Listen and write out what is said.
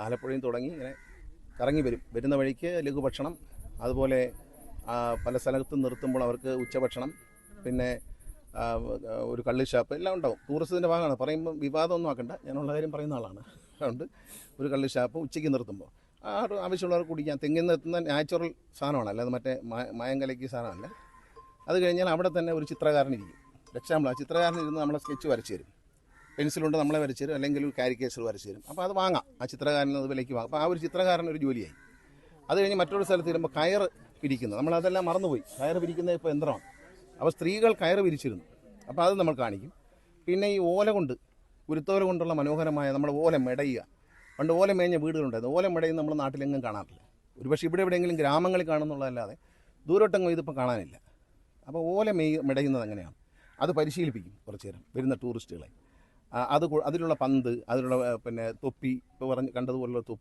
ആലപ്പുഴയും തുടങ്ങി ഇങ്ങനെ കറങ്ങി വരും. വരുന്ന വഴിക്ക് ലഘുഭക്ഷണം അതുപോലെ പല സ്ഥലത്തും നിർത്തുമ്പോൾ അവർക്ക് ഉച്ചഭക്ഷണം പിന്നെ ഒരു കള്ളി ഷാപ്പ് എല്ലാം ഉണ്ടാവും. ടൂറിസത്തിന്റെ ഭാഗമാണ്. പറയുമ്പോൾ വിവാദമൊന്നും ആക്കണ്ട. ഞാനുള്ള കാര്യം പറയുന്ന ആളാണ്. അതുകൊണ്ട് ഒരു കള്ളി ഷാപ്പ് ഉച്ചയ്ക്ക് നിർത്തുമ്പോൾ. ആ ആവശ്യമുള്ളവർക്ക് ആവശ്യമുള്ളവർ കുടിക്കാൻ തെങ്ങിൽ നിന്ന് എത്തുന്ന നാച്ചുറൽ സാധനമാണ്. അല്ലാതെ മറ്റേ മായം കലക്കിയ സാധനമല്ല. അത് കഴിഞ്ഞാൽ അവിടെ തന്നെ ഒരു ചിത്രകാരൻ ഇരിക്കും. എക്സാമ്പിൾ ആ ചിത്രകാരൻ ഇരുന്ന് നമ്മളെ സ്കെച്ച് വരച്ച് തരും. പെൻസിലുണ്ട് നമ്മളെ വരച്ച് തരും അല്ലെങ്കിൽ ഒരു കാരിക്കേച്ചർ വരച്ച് തരും അപ്പോൾ അത് വാങ്ങാം. ആ ചിത്രകാരൻ അത് വിലയ്ക്ക് വാങ്ങാം. അപ്പോൾ ആ ഒരു ചിത്രകാരൻ ഒരു ജോലിയായി. അത് കഴിഞ്ഞ് മറ്റൊരു സ്ഥലത്ത് വരുമ്പോൾ കയർ പിരിക്കുന്നത് നമ്മളതെല്ലാം മറന്നുപോയി. കയർ പിരിക്കുന്നത് ഇപ്പോൾ യന്ത്രമാണ്. അപ്പോൾ സ്ത്രീകൾ കയർ പിരിച്ചിരുന്നു. അപ്പോൾ അത് നമ്മൾ കാണിക്കും. പിന്നെ ഈ ഓല കൊണ്ട് ഉരുത്തോല കൊണ്ടുള്ള മനോഹരമായ നമ്മൾ ഓല മെടയുക. പണ്ട് ഓല മേഞ്ഞ വീടുകളുണ്ടായിരുന്നു. ഓല മെടയും നമ്മൾ നാട്ടിലെങ്ങും കാണാറില്ല. ഒരുപക്ഷെ ഇവിടെ എവിടെയെങ്കിലും ഗ്രാമങ്ങളിൽ കാണുന്നുള്ളതല്ലാതെ ദൂരോട്ടെങ്ങും ഇതിപ്പോൾ കാണാനില്ല. അപ്പോൾ ഓല മെയ് മെടയുന്നത് എങ്ങനെയാണ് അത് പരിശീലിപ്പിക്കും കുറച്ച് നേരം. വരുന്ന ടൂറിസ്റ്റുകളെ. അത് അതിലുള്ള പന്ത് അതിലുള്ള പിന്നെ തൊപ്പി ഇപ്പോൾ പറഞ്ഞ് കണ്ടതുപോലുള്ള തൊപ്പി.